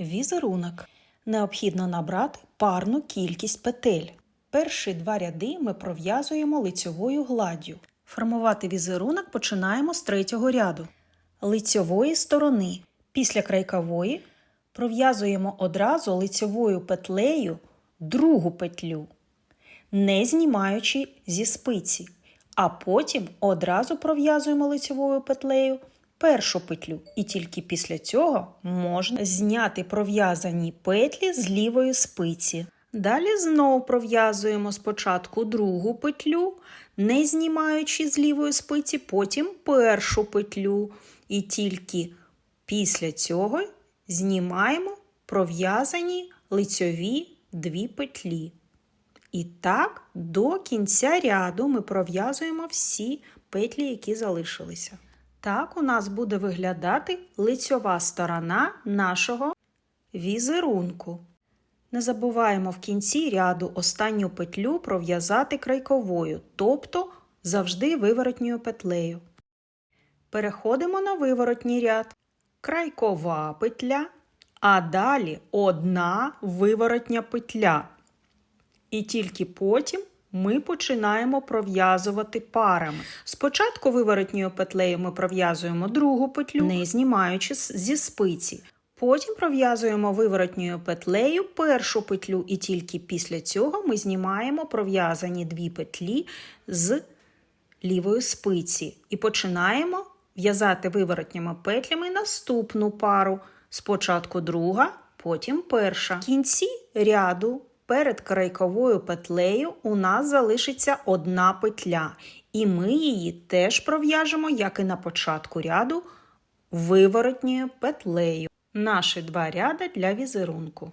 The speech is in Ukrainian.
Візерунок. Необхідно набрати парну кількість петель. Перші два ряди ми пров'язуємо лицьовою гладдю. Формувати візерунок починаємо з третього ряду. Лицьової сторони. Після крайкової пров'язуємо одразу лицьовою петлею другу петлю, не знімаючи зі спиці, а потім одразу пров'язуємо лицьовою петлею першу петлю, і тільки після цього можна зняти пров'язані петлі з лівої спиці. Далі знову пров'язуємо спочатку другу петлю, не знімаючи з лівої спиці, потім першу петлю, і тільки після цього знімаємо пров'язані лицьові дві петлі. І так до кінця ряду ми пров'язуємо всі петлі, які залишилися. Так у нас буде виглядати лицьова сторона нашого візерунку. Не забуваємо в кінці ряду останню петлю пров'язати крайковою, тобто завжди виворотньою петлею. Переходимо на виворотній ряд. Крайкова петля, а далі одна виворотня петля. І тільки потім ми починаємо пров'язувати парами. Спочатку виворотньою петлею ми пров'язуємо другу петлю, не знімаючи зі спиці. Потім пров'язуємо виворотньою петлею першу петлю, і тільки після цього ми знімаємо пров'язані дві петлі з лівої спиці і починаємо в'язати виворотніми петлями наступну пару. Спочатку друга, потім перша. В кінці ряду перед крайковою петлею у нас залишиться одна петля, і ми її теж пров'яжемо, як і на початку ряду, виворотньою петлею. Наші два ряди для візерунку.